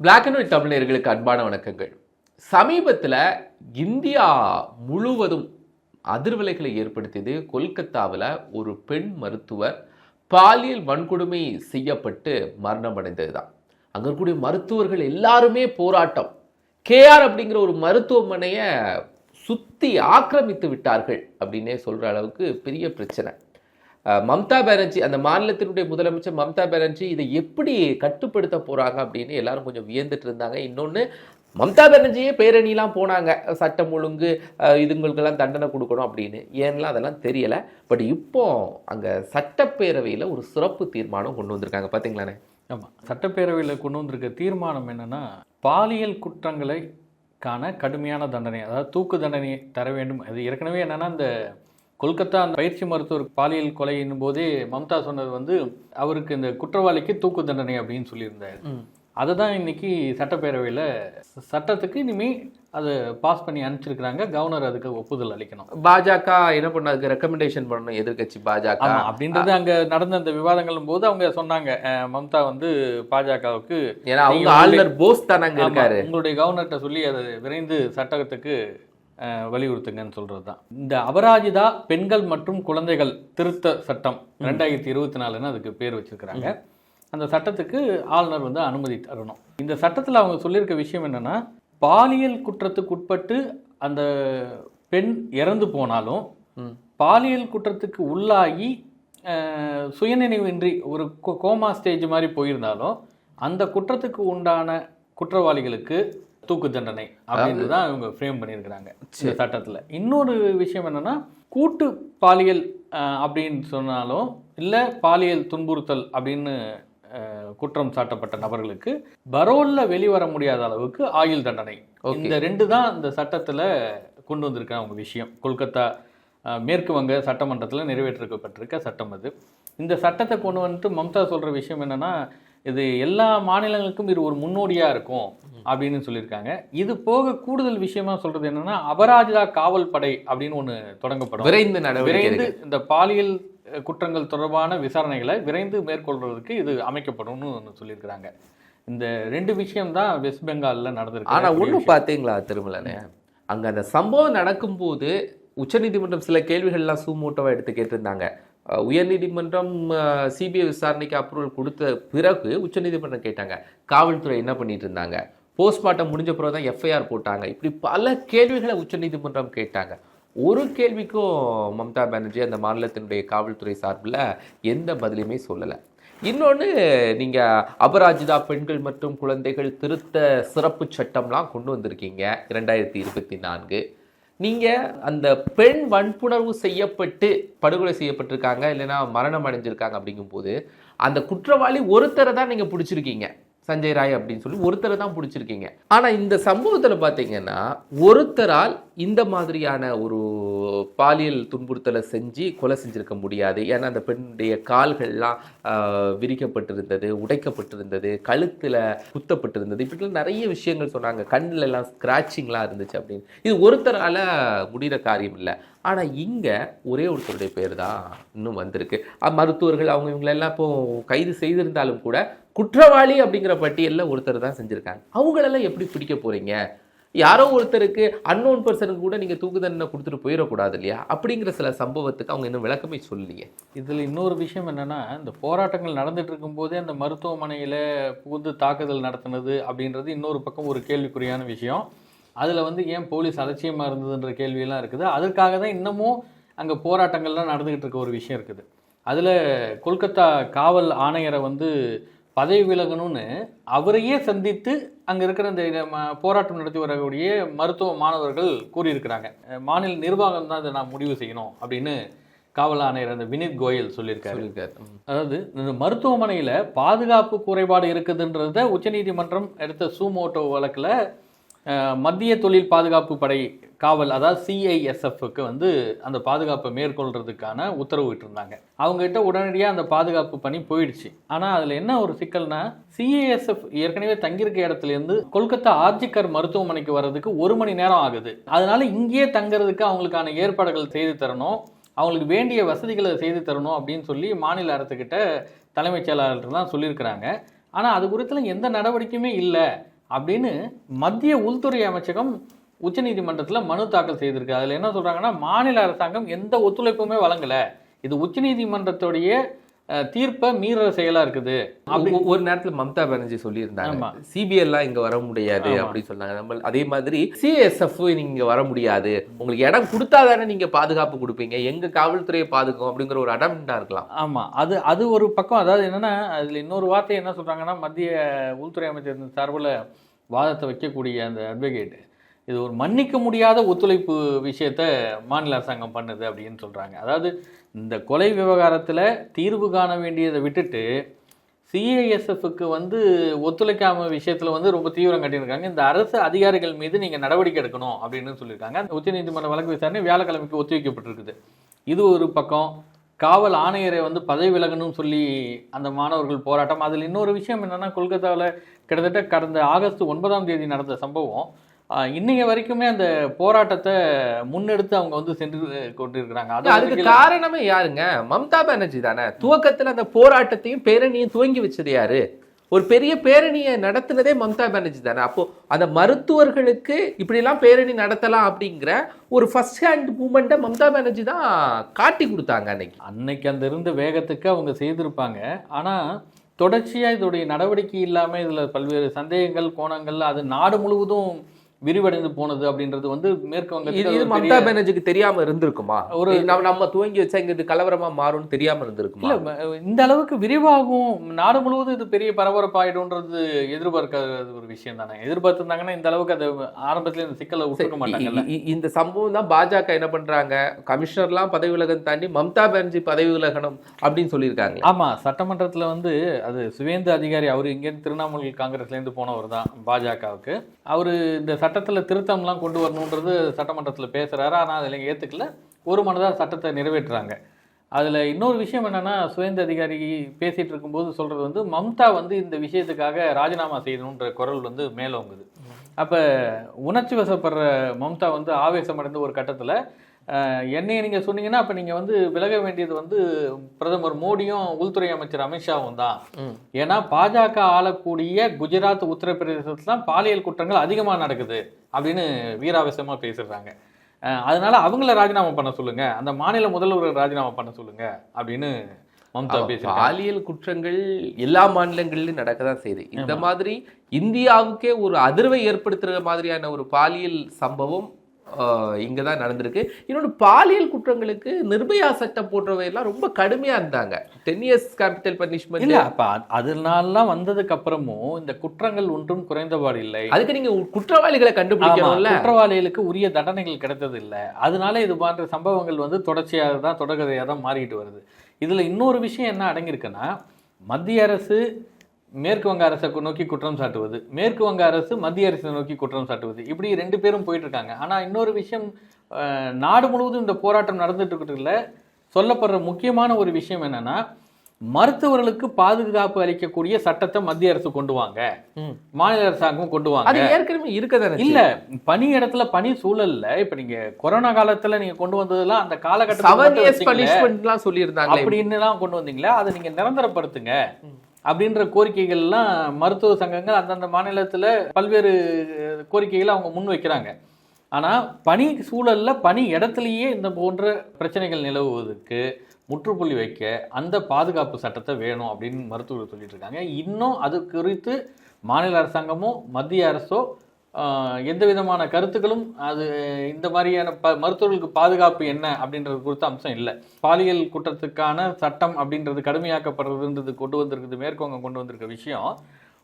Black and white தமிழர்களுக்கு அன்பான வணக்கங்கள். சமீபத்தில் இந்தியா முழுவதும் அதிர்வலைகளை ஏற்படுத்தியது கொல்கத்தாவில் ஒரு பெண் மருத்துவர் பாலியல் வன்கொடுமை செய்யப்பட்டு மரணம் அடைந்தது தான் அங்கே இருக்கக்கூடிய மருத்துவர்கள் எல்லாருமே போராட்டம். கேஆர் அப்படிங்கிற ஒரு மருத்துவமனையை சுற்றி ஆக்கிரமித்து விட்டார்கள் அப்படின்னே சொல்கிற அளவுக்கு பெரிய பிரச்சனை. மம்தா பானர்ஜி அந்த மாநிலத்தினுடைய முதலமைச்சர் மம்தா பானர்ஜி இதை எப்படி கட்டுப்படுத்த போகிறாங்க அப்படின்னு எல்லாரும் கொஞ்சம் வியந்துட்டு இருந்தாங்க. இன்னொன்று மம்தா பானர்ஜியே பேரணிலாம் போனாங்க. சட்டம் ஒழுங்கு இதுங்களுக்கெல்லாம் தண்டனை கொடுக்கணும் அப்படின்னு. ஏன்லாம் அதெல்லாம் தெரியலை. பட் இப்போ அங்கே சட்டப்பேரவையில் ஒரு சிறப்பு தீர்மானம் கொண்டு வந்திருக்காங்க. பார்த்தீங்களாண்ணே ஆமாம் சட்டப்பேரவையில் கொண்டு வந்திருக்க தீர்மானம் என்னன்னா பாலியல் குற்றங்களை காண கடுமையான தண்டனை அதாவது தூக்கு தண்டனை தர வேண்டும். அது ஏற்கனவே என்னென்னா இந்த கொல்கத்தா அந்த பயிற்சி மருத்துவர் பாலியல் கொலையின் போதே மம்தா சொன்னது வந்து அவருக்கு இந்த குற்றவாளிக்கு தூக்கு தண்டனை அப்படின்னு சொல்லியிருந்தாரு. அதை தான் இன்னைக்கு சட்டப்பேரவையில் சட்டத்துக்கு இனிமே அதை பாஸ் பண்ணி அனுப்பிச்சிருக்கிறாங்க. கவர்னர் அதுக்கு ஒப்புதல் அளிக்கணும். பாஜக என்ன பண்ணதுக்கு ரெக்கமெண்டேஷன் பண்ணணும். எதிர்க்கட்சி பாஜக. அப்படின்றது அங்க நடந்த அந்த விவாதங்களும் போது அவங்க சொன்னாங்க. மம்தா வந்து பாஜகவுக்கு ஏன்னா அவங்க ஆளுநர் போஸ் தானே இருக்காரு. உங்களுடைய கவர்னர்கிட்ட சொல்லி அதை விரைந்து சட்டத்துக்கு வலியுறுத்துங்கன்னு சொல்றது தான் இந்த அபராஜிதா பெண்கள் மற்றும் குழந்தைகள் திருத்த சட்டம் ரெண்டாயிரத்தி இருபத்தி நாலுன்னு அதுக்கு பேர் வச்சிருக்கிறாங்க. அந்த சட்டத்துக்கு ஆளுநர் வந்து அனுமதி தரணும். இந்த சட்டத்தில் அவங்க சொல்லியிருக்க விஷயம் என்னன்னா பாலியல் குற்றத்துக்கு உட்பட்டு அந்த பெண் இறந்து போனாலும். பாலியல் குற்றத்துக்கு உள்ளாகி சுயநினைவின்றி ஒரு கோமா ஸ்டேஜ் மாதிரி போயிருந்தாலும் அந்த குற்றத்துக்கு உண்டான குற்றவாளிகளுக்கு தூக்கு தண்டனை அப்படின்னு தான் இவங்க ஃப்ரேம் பண்ணியிருக்கிறாங்க இந்த சட்டத்தில். இன்னொரு விஷயம் என்னன்னா கூட்டு பாலியல் அப்படின்னு சொன்னாலும் இல்லை பாலியல் துன்புறுத்தல் அப்படின்னு குற்றம் சாட்டப்பட்ட நபர்களுக்கு பரோல்ல வெளிவர முடியாத அளவுக்கு ஆயுள் தண்டனை. இந்த ரெண்டு தான் இந்த சட்டத்தில் கொண்டு வந்திருக்காங்க அவங்க விஷயம். கொல்கத்தா மேற்கு வங்க சட்டமன்றத்தில் நிறைவேற்றப்பட்டிருக்க சட்டம் அது. இந்த சட்டத்தை கொண்டு வந்துட்டு மம்தா சொல்கிற விஷயம் என்னன்னா இது எல்லா மாநிலங்களுக்கும் இது ஒரு முன்னோடியாக இருக்கும். அப்படின்னு சொல்லியிருக்காங்க. இது போக கூடுதல் விஷயமா சொல்றது என்னன்னா அபராஜிதா காவல் படை அப்படின்னு ஒன்று தொடங்கப்படும். விரைந்து விரைந்து. இந்த பாலியல் குற்றங்கள் தொடர்பான விசாரணைகளை விரைந்து மேற்கொள்றதுக்கு இது அமைக்கப்படும்னு ஒன்று சொல்லியிருக்கிறாங்க. இந்த ரெண்டு விஷயம் தான் வெஸ்ட் பெங்கால்ல நடந்திருக்கு. ஆனா ஒண்ணு பாத்தீங்களா திருமலனே? அங்க அந்த சம்பவம் நடக்கும்போது உச்சநீதிமன்றம் சில கேள்விகள்லாம் சூமூட்டவா எடுத்து கேட்டிருந்தாங்க. உயர்நீதிமன்றம் சிபிஐ விசாரணைக்கு அப்ரூவல் கொடுத்த பிறகு உச்சநீதிமன்றம் கேட்டாங்க. காவல்துறை என்ன பண்ணிட்டு இருந்தாங்க? போஸ்ட்மார்ட்டம் முடிஞ்ச பிறகு தான் எஃப்ஐஆர் போட்டாங்க. இப்படி பல கேள்விகளை உச்சநீதிமன்றம் கேட்டாங்க. ஒரு கேள்விக்கும் மம்தா பானர்ஜி அந்த மாநிலத்தினுடைய காவல்துறை சார்பில் எந்த பதிலுமே சொல்லலை. இன்னொன்று நீங்கள் அபராஜிதா பெண்கள் மற்றும் குழந்தைகள் திருத்த சிறப்பு சட்டம்லாம் கொண்டு வந்திருக்கீங்க இரண்டாயிரத்தி இருபத்தி நான்கு. நீங்கள் அந்த பெண் வன்புணர்வு செய்யப்பட்டு படுகொலை செய்யப்பட்டிருக்காங்க இல்லைன்னா மரணம் அடைஞ்சிருக்காங்க அப்படிங்கும்போது அந்த குற்றவாளி ஒருத்தரை தான் நீங்கள் பிடிச்சிருக்கீங்க. சஞ்சய் ராய் அப்படின்னு சொல்லி ஒருத்தரை தான் பிடிச்சிருக்கீங்க. ஆனால் இந்த சம்பவத்தில் பார்த்தீங்கன்னா ஒருத்தரால் இந்த மாதிரியான ஒரு பாலியல் துன்புறுத்தலை செஞ்சு கொலை செஞ்சுருக்க முடியாது. ஏன்னா அந்த பெண்ணுடைய கால்கள்லாம் விரிக்கப்பட்டிருந்தது உடைக்கப்பட்டிருந்தது கழுத்தில் குத்தப்பட்டிருந்தது. இப்படிலாம் நிறைய விஷயங்கள் சொன்னாங்க. கண்ணில் எல்லாம் ஸ்க்ராச்சிங்லாம் இருந்துச்சு அப்படின்னு. இது ஒருத்தரால் முடிகிற காரியம் இல்லை. ஆனால் இங்கே ஒரே ஒருத்தருடைய பேர் தான் இன்னும் வந்திருக்கு. மருத்துவர்கள் அவங்க இவங்களெல்லாம் இப்போ கைது செய்திருந்தாலும் கூட குற்றவாளி அப்படிங்கிற பட்டியலில் ஒருத்தர் தான் செஞ்சுருக்காங்க. அவங்களெல்லாம் எப்படி பிடிக்க போகிறீங்க யாரோ ஒருத்தருக்கு அன்னோன் பர்சனுக்கு கூட நீங்கள் தூக்கு தண்டனை கொடுத்துட்டு போயிடக்கூடாது இல்லையா? அப்படிங்கிற சில சம்பவத்துக்கு அவங்க இன்னும் விளக்கமே சொல்லலையே. இதில் இன்னொரு விஷயம் என்னென்னா இந்த போராட்டங்கள் நடந்துட்டு இருக்கும்போதே அந்த மருத்துவமனையில் புகுந்து தாக்குதல் நடத்தினது அப்படின்றது இன்னொரு பக்கம் ஒரு கேள்விக்குறியான விஷயம். அதில் வந்து ஏன் போலீஸ் அலட்சியமாக இருந்ததுன்ற கேள்வியெல்லாம் இருக்குது. அதற்காக தான் இன்னமும் அங்கே போராட்டங்கள்லாம் நடந்துக்கிட்டு இருக்க ஒரு விஷயம் இருக்குது. அதில் கொல்கத்தா காவல் ஆணையரை வந்து பதவி விலகணும்னு அவரையே சந்தித்து அங்க இருக்கிற இந்த ம- போராட்டம் நடத்தி வரக்கூடிய மருத்துவ மாணவர்கள் கூறியிருக்கிறாங்க. மாநில நிர்வாகம் தான் இதை நான் முடிவு செய்யணும் அப்படின்னு காவல் ஆணையர் அந்த வினித் கோயல் சொல்லியிருக்காரு. அதாவது இந்த மருத்துவமனையில் பாதுகாப்பு குறைபாடு இருக்குதுன்றத உச்சநீதிமன்றம் எடுத்த சூமோட்டோ வழக்கில் மத்திய தொழில் பாதுகாப்பு படை காவல் அதாவது சிஐஎஸ்எஃப்க்கு வந்து அந்த பாதுகாப்பை மேற்கொள்றதுக்கான உத்தரவு விட்டிருந்தாங்க அவங்ககிட்ட உடனடியாக அந்த பாதுகாப்பு பணி போயிடுச்சு. ஆனால் அதில் என்ன ஒரு சிக்கல்னா சிஐஎஸ்எஃப் ஏற்கனவே தங்கியிருக்க இடத்துலேருந்து கொல்கத்தா ஆர்ஜிக்கர் மருத்துவமனைக்கு வர்றதுக்கு ஒரு மணி நேரம் ஆகுது. அதனால இங்கேயே தங்குறதுக்கு அவங்களுக்கான ஏற்பாடுகள் செய்து தரணும். அவங்களுக்கு வேண்டிய வசதிகளை செய்து தரணும் அப்படின்னு சொல்லி மாநில அரசுக்கிட்ட தலைமைச் செயலாளர் தான் சொல்லியிருக்கிறாங்க. ஆனால் அது குறித்துல எந்த நடவடிக்கையுமே இல்லை. அப்படின்னு மத்திய உள்துறை அமைச்சகம் உச்சநீதிமன்றத்தில் மனு தாக்கல் செய்திருக்கு. அதில் என்ன சொல்கிறாங்கன்னா மாநில அரசாங்கம் எந்த ஒத்துழைப்புமே வழங்கலை. இது உச்சநீதிமன்றத்துடைய தீர்ப்பை மீறுற செயலா இருக்குது. அப்படி ஒரு நேரத்துல மம்தா பானர்ஜி சொல்லியிருந்தாங்க ஆமா. சிபிஐ எல்லாம் இங்க வர முடியாது. அப்படின்னு சொன்னாங்க. நம்ம அதே மாதிரி சிஎஸ்எஃப் நீங்க வர முடியாது. உங்களுக்கு இடம் கொடுத்தா தானே நீங்க பாதுகாப்பு கொடுப்பீங்க. எங்க காவல்துறையை பாதுகாக்கும் அப்படிங்கிற ஒரு அடம்டா இருக்கலாம். ஆமா. அது அது ஒரு பக்கம். அதாவது என்னன்னா அதுல இன்னொரு வார்த்தை என்ன சொல்றாங்கன்னா மத்திய உள்துறை அமைச்சர் சார்பில் வாதத்தை வைக்கக்கூடிய அந்த அட்வொகேட் இது ஒரு மன்னிக்க முடியாத ஒத்துழைப்பு விஷயத்த மாநில அரசாங்கம் பண்ணுது அப்படின்னு சொல்கிறாங்க அதாவது இந்த கொலை விவகாரத்தில் தீர்வு காண வேண்டியதை விட்டுட்டு சிஐஎஸ்எஃப்க்கு வந்து ஒத்துழைக்காம விஷயத்தில் வந்து ரொம்ப தீவிரம் கட்டியிருக்காங்க. இந்த அரசு அதிகாரிகள் மீது நீங்கள் நடவடிக்கை எடுக்கணும் அப்படின்னு சொல்லியிருக்காங்க. உச்சநீதிமன்ற வழக்கு விசாரணை வியாழக்கிழமைக்கு ஒத்திவைக்கப்பட்டிருக்குது. இது ஒரு பக்கம். காவல் ஆணையரை வந்து பதவி விலகணும்னு சொல்லி அந்த மாணவர்கள் போராட்டம். அதில் இன்னொரு விஷயம் என்னென்னா கொல்கத்தாவில் கிட்டத்தட்ட கடந்த ஆகஸ்ட் ஒன்பதாம் தேதி நடந்த சம்பவம். இன்னைய வரைக்குமே அந்த போராட்டத்தை முன்னெடுத்து அவங்க வந்து சென்று கொண்டிருக்கிறாங்க. அது அதுக்கு காரணமே யாருங்க? மம்தா பானர்ஜி தானே. துவக்கத்துல அந்த போராட்டத்தையும் பேரணியும் துவங்கி வச்சது யாரு? ஒரு பெரிய பேரணியை நடத்துனதே மம்தா பானர்ஜி தானே. அப்போ அந்த மருத்துவர்களுக்கு இப்படிலாம் பேரணி நடத்தலாம் அப்படிங்கிற ஒரு ஃபர்ஸ்ட் ஹேண்ட் மூமெண்ட்டை மம்தா பானர்ஜி தான் காட்டி கொடுத்தாங்க அன்னைக்கு. அன்னைக்கு அந்த இருந்த வேகத்துக்கு அவங்க செய்திருப்பாங்க. ஆனா தொடர்ச்சியா இதோடைய நடவடிக்கை இல்லாம இதுல பல்வேறு சந்தேகங்கள் கோணங்கள் அது நாடு முழுவதும் விரிவடைந்து போனது அப்படின்றது வந்து மேற்கு வங்கத்தில் இது மம்தா பானர்ஜிக்கு தெரியாம இருந்திருக்குமா? ஒரு- நம்ம துவங்கி வச்சா இங்க இது கலவரமா மாறும்னு தெரியாம இருந்திருக்குமா? இல்ல இந்த அளவுக்கு விரிவாகும். நாடு முழுவதும் இது பெரிய பரபரப்பாயிடும்ன்றது எதிர்பார்க்காத ஒரு விஷயம் தானே. எதிர்பார்த்திருந்தாங்கன்னா இந்த அளவுக்கு அதை ஆரம்பத்துல இந்த சிக்கலை விட்டுருக்க மாட்டாங்கல்ல. இந்த சம்பவம் தான் பாஜக என்ன பண்றாங்க? கமிஷனர்லாம் பதவி விலகம் தாண்டி மம்தா பானர்ஜி பதவி விலகணும் அப்படின்னு சொல்லியிருக்காங்க. ஆமா சட்டமன்றத்துல வந்து அது சுவேந்து அதிகாரி அவர் இங்கேருந்து திரிணாமுல் காங்கிரஸ்ல இருந்து போனவர் தான் பாஜகவுக்கு. அவர் இந்த சட்டத்தில் திருத்தம்லாம் கொண்டு வரணுன்றது சட்டமன்றத்தில் பேசுகிறாரு ஆனால் அதில் ஏற்றுக்கல ஒரு மனதாக சட்டத்தை நிறைவேற்றுறாங்க. அதில் இன்னொரு விஷயம் என்னென்னா சுயந்த அதிகாரி பேசிகிட்டு இருக்கும்போது சொல்கிறது வந்து மம்தா வந்து இந்த விஷயத்துக்காக ராஜினாமா செய்யணுன்ற குரல் வந்து மேலோங்குது. அப்போ உணர்ச்சி வசப்படுற மம்தா வந்து ஆவேசமடைந்த ஒரு கட்டத்தில் என்னைய நீங்க சொன்னீங்கன்னா அப்ப நீங்க வந்து விலக வேண்டியது வந்து பிரதமர் மோடியும் உள்துறை அமைச்சர் அமித்ஷாவும் தான். ஏன்னா பாஜக ஆளக்கூடிய குஜராத் உத்தரப்பிரதேசத்துல தான் பாலியல் குற்றங்கள் அதிகமா நடக்குது அப்படின்னு வீராவேசமா பேசுறாங்க. அஹ், அதனால அவங்கள ராஜினாமா பண்ண சொல்லுங்க. அந்த மாநில முதல்வரை ராஜினாமா பண்ண சொல்லுங்க அப்படின்னு மம்தா பேசுறாங்க பாலியல் குற்றங்கள் எல்லா மாநிலங்களிலும் நடக்க தான் செய்யுது. இந்த மாதிரி இந்தியாவுக்கே ஒரு அதிர்வை ஏற்படுத்துற மாதிரியான ஒரு பாலியல் சம்பவம் ஆஹ், இங்கதான் நடந்திருக்கு. இன்னொன்று பாலியல் குற்றங்களுக்கு நிர்பயா சட்டம் போன்றவையெல்லாம் ரொம்ப கடுமையா இருந்தாங்க. டென் இயர்ஸ் கேபிட்டல் பனிஷ்மெண்ட் இல்ல அப்ப அது- அதனாலலாம் வந்ததுக்கு அப்புறமும் இந்த குற்றங்கள் ஒன்றும் குறைந்தபாடு இல்லை. அதுக்கு நீங்க குற்றவாளிகளை கண்டுபிடிக்கணும்ல. குற்றவாளிகளுக்கு உரிய தண்டனைகள் கிடைத்தது இல்ல அதனால இது போன்ற சம்பவங்கள் வந்து தொடர்ச்சியாக தான் தொடர்கதையாக தான் மாறிக்கிட்டு வருது. இதுல இன்னொரு விஷயம் என்ன அடங்கியிருக்குன்னா மத்திய அரசு மேற்கு வங்க அரசை நோக்கி குற்றம் சாட்டுவது மேற்கு வங்க அரசு மத்திய அரசை நோக்கி குற்றம் சாட்டுவது இப்படி ரெண்டு பேரும் போயிட்டு இருக்காங்க ஆனா இன்னொரு விஷயம் நாடு முழுவதும் இந்த போராட்டம் நடந்துட்டு இருக்கிறதுல சொல்லப்படுற முக்கியமான ஒரு விஷயம் என்னன்னா மருத்துவர்களுக்கு பாதுகாப்பு அளிக்கக்கூடிய சட்டத்தை மத்திய அரசு கொண்டு வாங்க. மாநில அரசாங்கம் கொண்டு வாங்க. அது ஏற்கனவே இருக்கதானே இல்ல பனி இடத்துல பனி சூழல்ல இப்ப நீங்க கொரோனா காலத்துல நீங்க கொண்டு வந்ததெல்லாம் அந்த காலகட்டத்தில் அப்படின்னு கொண்டு வந்தீங்களா அதை நீங்க நிரந்தரப்படுத்துங்க. அப்படின்ற கோரிக்கைகள்லாம் மருத்துவ சங்கங்கள் அந்தந்த மாநிலத்தில் பல்வேறு கோரிக்கைகளை அவங்க முன் வைக்கிறாங்க. ஆனால் பனி சூழலில் பனி இடத்துலையே இந்த போன்ற பிரச்சனைகள் நிலவுவதற்கு முற்றுப்புள்ளி வைக்க அந்த பாதுகாப்பு சட்டத்தை வேணும் அப்படின்னு மருத்துவர்கள் சொல்லிட்டு இருக்காங்க. இன்னும் அது குறித்து மாநில அரசாங்கமோ மத்திய அரசோ எந்த விதமான கருத்துக்களும் அது இந்த மாதிரியான ப மருத்துவர்களுக்கு பாதுகாப்பு என்ன அப்படின்றது குறித்த அம்சம் இல்லை. பாலியல் குற்றத்துக்கான சட்டம் அப்படின்றது கடுமையாக்கப்படுறதுன்றது கொண்டு வந்திருக்குது மேற்கொங்க கொண்டு வந்திருக்க விஷயம்.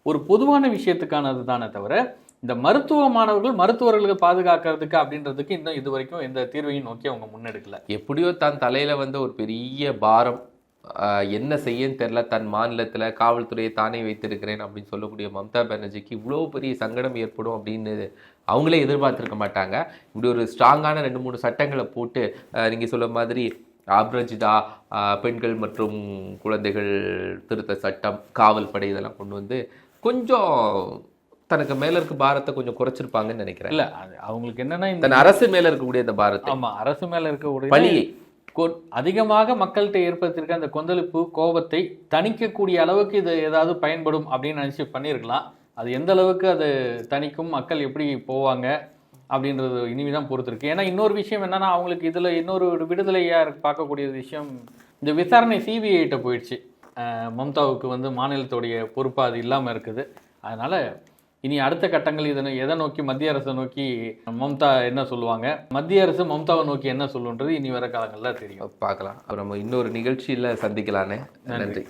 ஒரு பொதுவான விஷயத்துக்கானது தானே தவிர இந்த மருத்துவ மாணவர்கள் மருத்துவர்களுக்கு பாதுகாக்கிறதுக்கு அப்படின்றதுக்கு இன்னும் இது வரைக்கும் எந்த தீர்வையும் நோக்கி அவங்க முன்னெடுக்கல. எப்படியோ தன் தலையில வந்து ஒரு பெரிய பாரம் என்ன செய்யன்னு தெரியல. தன் மாநிலத்துல காவல்துறையை தானே வைத்திருக்கிறேன் அப்படின்னு சொல்லக்கூடிய மம்தா பானர்ஜிக்கு இவ்வளோ பெரிய சங்கடம் ஏற்படும் அப்படின்னு அவங்களே எதிர்பார்த்திருக்க மாட்டாங்க. இப்படி ஒரு ஸ்ட்ராங்கான ரெண்டு மூணு சட்டங்களை போட்டு ஆஹ், நீங்க சொல்ல மாதிரி அப்ரஜிதா ஆஹ், பெண்கள் மற்றும் குழந்தைகள் திருத்த சட்டம் காவல் படை இதெல்லாம் கொண்டு வந்து கொஞ்சம் தனக்கு மேல இருக்க பாரத்தை கொஞ்சம் குறைச்சிருப்பாங்கன்னு நினைக்கிறேன். இல்ல அவங்களுக்கு என்னன்னா இந்த அரசு மேல இருக்கக்கூடிய இந்த பாரத்தை. ஆமா அரசு மேல இருக்கக்கூடிய பழியை. அதிகமாக மக்கள்கிட்ட ஏற்படுத்தியிருக்க அந்த கொந்தளிப்பு கோபத்தை தணிக்கக்கூடிய அளவுக்கு இது ஏதாவது பயன்படும் அப்படின்னு நினச்சி பண்ணியிருக்கலாம். அது எந்த அளவுக்கு அது தணிக்கும் மக்கள் எப்படி போவாங்க அப்படின்றது இனிமேதான் பொறுத்திருக்கு. ஏன்னா இன்னொரு விஷயம் என்னன்னா அவங்களுக்கு இதில் இன்னொரு ஒரு விடுதலையா பார்க்கக்கூடிய விஷயம் இந்த விசாரணை சிபிஐட்ட போயிடுச்சு. மம்தாவுக்கு வந்து மாநிலத்துடைய பொறுப்பு அது இல்லாமல் இருக்குது. அதனால் இனி அடுத்த கட்டங்கள் இதனை எதை நோக்கி மத்திய அரசை நோக்கி மம்தா என்ன சொல்லுவாங்க? மத்திய அரசு மம்தாவை நோக்கி என்ன சொல்லுன்றது இனி வர காலங்கள்ல தெரியும். பார்க்கலாம். அப்புறம் நம்ம இன்னொரு நிகழ்ச்சியில் சந்திக்கலானே நன்றி.